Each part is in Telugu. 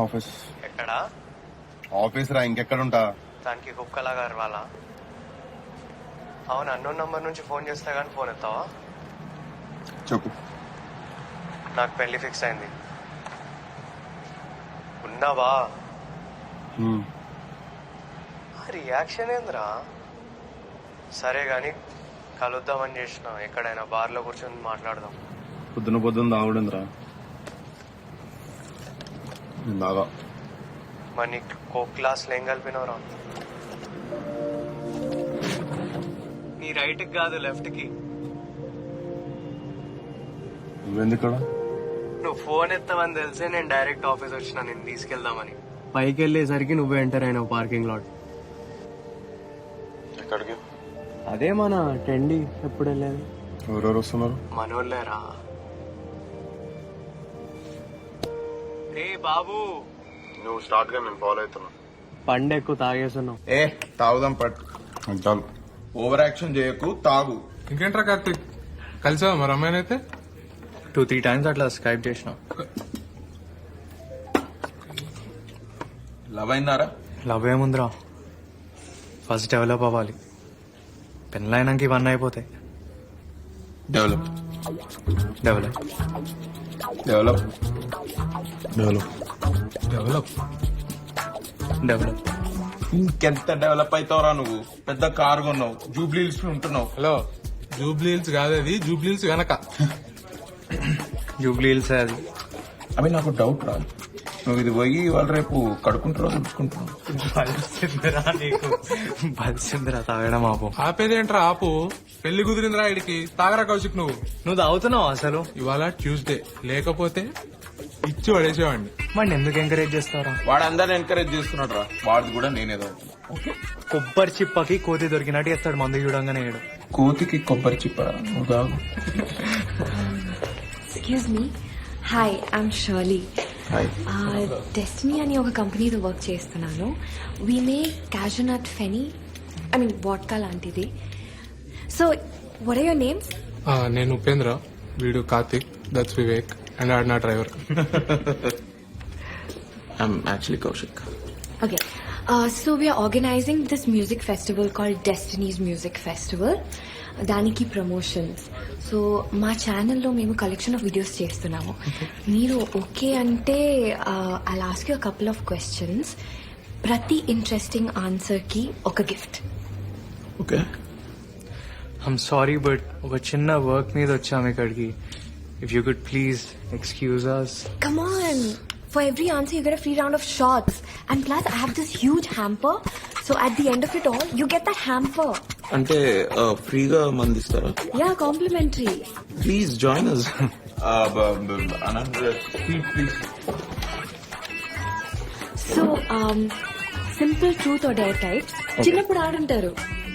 ఆఫీస్. ఎక్కడ? ఆఫీస్ రా ఇంకెక్కడుంటా? దానికి కుక్కలాగా అరవాలా అవును అన్నోన్ నంబర్ నుంచి ఫోన్ చేస్తా కానీ ఫోన్ ఎత్తావా? చెప్పు. నాకు పెళ్ళి ఫిక్స్ అయింది. ఉన్నావా? రియాక్షన్ ఏందిరా? సరే గాని కలుద్దామని చేసిన. ఎక్కడైనా బార్లో కూర్చొని మాట్లాడదాం. పొద్దున పొద్దున్న తాగుడిందిరా? నేను తాగా మరి నీకు కోక్ క్లాస్లో ఏం కలిపినవరా నీ రైట్కి కాదు లెఫ్ట్కి. నువ్వెందుకు ఇక్కడ నువ్వు ఫోన్ ఎత్తావని తెలిసే నేను డైరెక్ట్ ఆఫీస్ వచ్చిన నేను తీసుకెళ్దామని. పైకి వెళ్ళేసరికి నువ్వే ఎంటర్ అయినావు పార్కింగ్ లాట్ ఎక్కడికి? అదే మన టెండి ఎప్పుడు వెళ్ళేది? ఎవరెవరు వస్తున్నారు? మనోళ్ళేరా. ఏ బాబు. నువ్వు స్టార్ట్గా నేను ఫాలో అవుతున్నా. పండు ఎక్కువ తాగేస్తున్నావు. ఏ తాగుదాం పట్టు. చాలు ఓవర్ యాక్షన్ చేయకు తాగు. ఇంకేంట్రా కార్తీక్? కలిసావా మరి అమ్మాయినైతే టూ త్రీ టైమ్స్ అట్లా స్కైప్ చేసిన. లవ్ అయినారా లవ్ ఏముందిరా? ఫస్ట్ డెవలప్ అవ్వాలి. పెళ్ళైనాక ఇవన్నీ అయిపోతాయి. Develop develop develop develop develop develop ఇంకెంత డెవలప్ అవుతావురా నువ్వు? పెద్ద కారు కొన్నావు. జూబ్లీల్స్ ఉంటున్నావు. హలో జూబ్లీహిల్స్ కాదు అది. జూబ్లీహిల్స్ వెనక. జూబ్లీ హిల్స్ అది. అవి నాకు డౌట్ రా. నువ్వు ఇది పోయి వాళ్ళు రేపు కడుకుంటారో బలిసిందిరా నీకు. బలిసిందిరా తాగడం ఆపు. ఆపేదేంట్రా ఆపు. పెళ్ళి కుదిరిందిరా ఇడికి తాగరా కౌశిక్ నువ్వు. నువ్వు తాగుతున్నావు అసలు? ఇవాళ ట్యూస్డే. లేకపోతే ఇచ్చి పడేసేవాడిని. వాడిని ఎందుకు ఎంకరేజ్ చేస్తారా వాడు అందరిని ఎంకరేజ్ చేస్తున్నాడు రా వాడిది కూడా నేనేదో కొబ్బరి చిప్పకి కోతి దొరికినట్టు చేస్తాడు మందు చూడంగానే ఏడు. కోతికి కొబ్బరి చిప్పరా నువ్వు తాగు. Excuse me hi I'm Shirley Destiny అని ఒక కంపెనీతో వర్క్ చేస్తున్నాను. We may cashew nut feni I mean vodka లాంటిది. So what are your names నేను ఉపేంద్ర వీడు కార్తీక్ దట్స్ వివేక్ అండ్ ఆడ్ నా driver I'm actually Kaushik okay so we're organizing this music festival called Destiny's music festival దానికి ప్రమోషన్స్ సో మా ఛానల్లో మేము కలెక్షన్ ఆఫ్ వీడియోస్ చేస్తున్నాము. మీరు ఓకే అంటే I last you couple of questions ప్రతి ఇంట్రెస్టింగ్ ఆన్సర్కి ఒక gift okay I'm sorry but ఒక చిన్న వర్క్ మీద వచ్చాము ఇక్కడికి. If you could please excuse us Come on. For every answer, you get a free round of shots. And plus, I have this huge hamper. So at the end of it all, you get that hamper. అంటే ఫ్రీగా మంది ఇస్తారా Yeah, complimentary. Please join us please So, um, simple truth or dare types. చిన్నప్పుడు ఆడుంటారు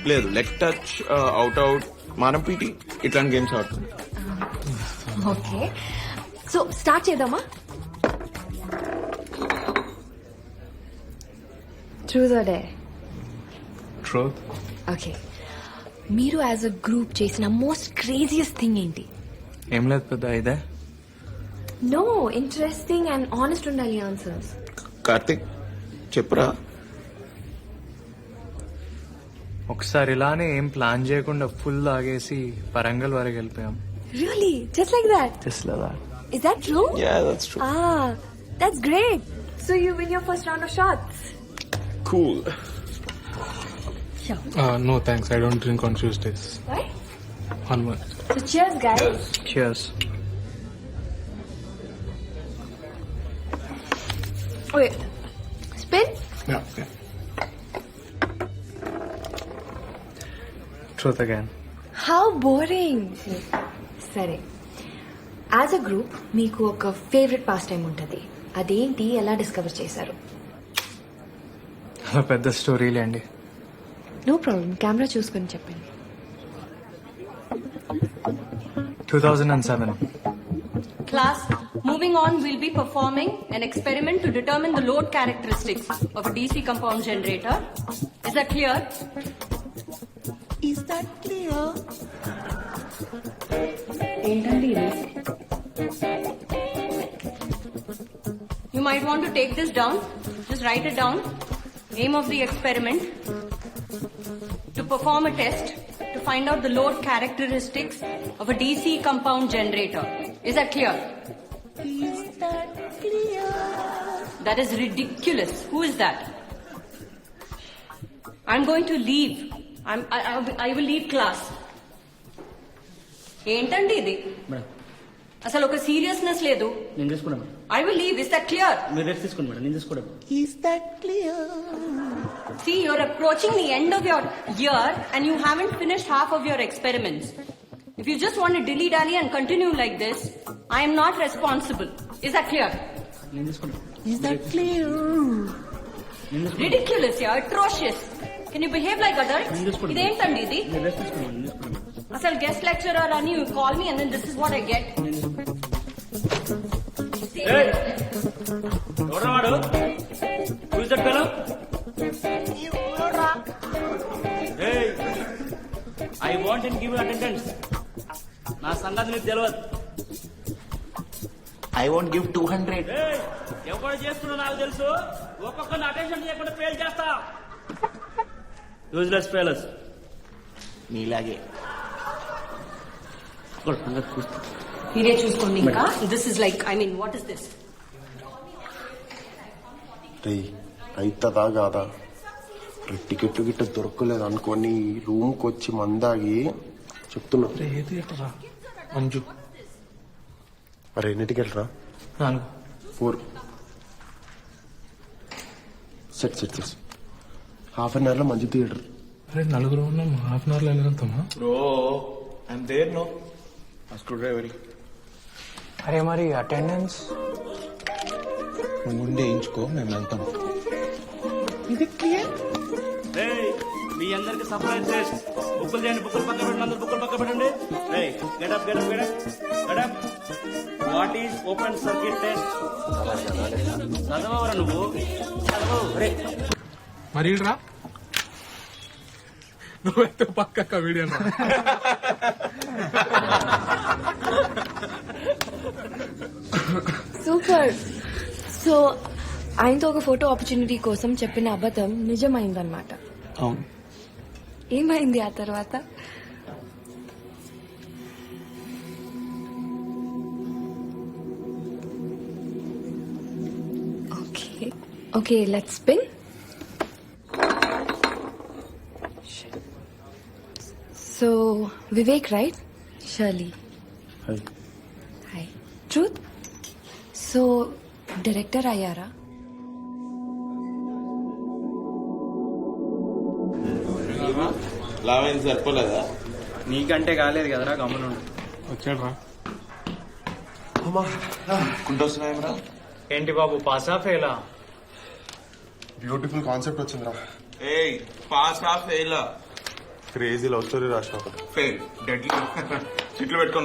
లేదు లెగ్ టచ్ అవుట్ అవుట్ మనం పీటీ ఇట్లాంటి గేమ్స్ ఆడుతుంది ఓకే సో స్టార్ట్ చేద్దామా truth or dare truth okay మీరు యాజ్ అ గ్రూప్ చేసిన మోస్ట్ క్రేజియస్ట్ థింగ్ ఏంటి? ఏం లేదు పెద్ద ఇదే. నో ఇంట్రెస్టింగ్ అండ్ ఆనెస్ట్ ఉండాలి ఆన్సర్స్ కార్తిక్ చెప్పురా. ఒకసారి ఇలానే ఏం ప్లాన్ చేయకుండా ఫుల్ తాగేసి వరంగల్ వరకు వెళ్ళిపోయాం. Really just like that just లేదా Is that true? Yeah that's true Ah, that's great. So you win your first round of shots. Cool Sure. No thanks I don't drink on Tuesdays Right? One month So cheers, guys. Cheers Wait. Spin? Truth again How boring. సరే యాజ్ అ గ్రూప్ మీకు ఒక ఫేవరెట్ పాస్ టైం ఉంటుంది అదేంటి ఎలా డిస్కవర్ చేశారు అలా పెద్ద స్టోరీలే అండి నో ప్రాబ్లం కెమెరా చూసుకొని చెప్పండి two thousand and seven Class, moving on, we'll be performing an experiment to determine the load characteristics of a DC compound generator. Is that clear? ఏంటండి ఇది You might want to take this down. Just write it down. Aim of the experiment to perform a test to find out the load characteristics of a DC compound generator. Is that clear? Is that clear? That is ridiculous. Who is that? I'm going to leave. I'm, I, I, I will leave class. ఏంటండి ఇది మేడం అసలు ఒక సీరియస్నెస్ లేదు నేను తీసుకున్నా madam I will leave is that clear మీరు రెస్ట్ తీసుకోండి మేడం నేను తీసుకోవడం See, you're approaching the end of your year and you haven't finished half of your experiments. If you just want to dilly dally and continue like this, I am not responsible. Is that clear? నేను తీసుకున్నా Is that clear? నేను తీసుకున్నా Ridiculous, yeah, atrocious. Can you behave like adults? ఇదేంటండి ఇది మీరు రెస్ట్ తీసుకోండి నేను తీసుకున్నా అసలు గెస్ట్ లెక్చరర్ అని you call me and this is what I get వాడు Who is that fellow? Hey, I want and give attendance. నా సంగతి నీకు తెలియదు I want give two hundred Hey, ఎవరు చేస్తున్నా నాకు తెలుసు. ఒక్కొక్కరిని అటెన్షన్ చేయకుండా ఫెయిల్ చేస్తా. యూజ్లెస్ ఫెయిలర్స్ నీలాగే. మీరే చూసుకోండి ఇంకా this is like I mean what is this రే అవుతుందా కాదా టికెట్లు గిట్ట దొరకలేదు అనుకొని రూమ్కి వచ్చి మందాగి చెప్తున్నా. ఏది మరి ఎన్ని టికెట్ రా? నాలుగు. Four. Set set set. Half an అవర్లో మంచి థియేటర్. అరే నలుగురు ఉన్నాం. హాఫ్ అన్ అవర్లో వెళ్ళగలుగుతామా బ్రో ఐమ్ దేర్ నో. ఆ స్క్రూ డ్రైవర్ అరే మరి అటెండెన్స్ నువ్వు ముందే వేయించుకో మేము వెళ్తాం. Hey, మీ అందరికి సర్ప్రైజ్ టెస్ట్ బుక్కులు చేయండి బుక్కులు పక్క పెట్టండి అందరు బుక్కులు పక్క పెట్టండి. Get up get up get up get up what is open circuit test చదవరా నువ్వు? చదవవు. రే మరి రా. నువ్వైతే పక్క వీడియో రా సూపర్ సో ఆయనతో ఒక ఫోటో ఆపర్చునిటీ కోసం చెప్పిన అబద్ధం నిజమైందన్నమాట. అవును. ఏమైంది ఆ తర్వాత? Okay okay let's spin so Vivek right Shirley hi truth so director అయ్యారా లావైంది సరిపోలేదా? నీకంటే కాలేదు కదరా గమ్మున వచ్చాడు రా కుంటొస్తున్నాయి రా ఏంటి బాబు పాసా ఫెయిలా బ్యూటిఫుల్ కాన్సెప్ట్ వచ్చిందిరా. ఏయ్ pass of fail crazy love story రాసిన ఫెయిల్ డెడ్లీ చిట్లు పెట్టుకుని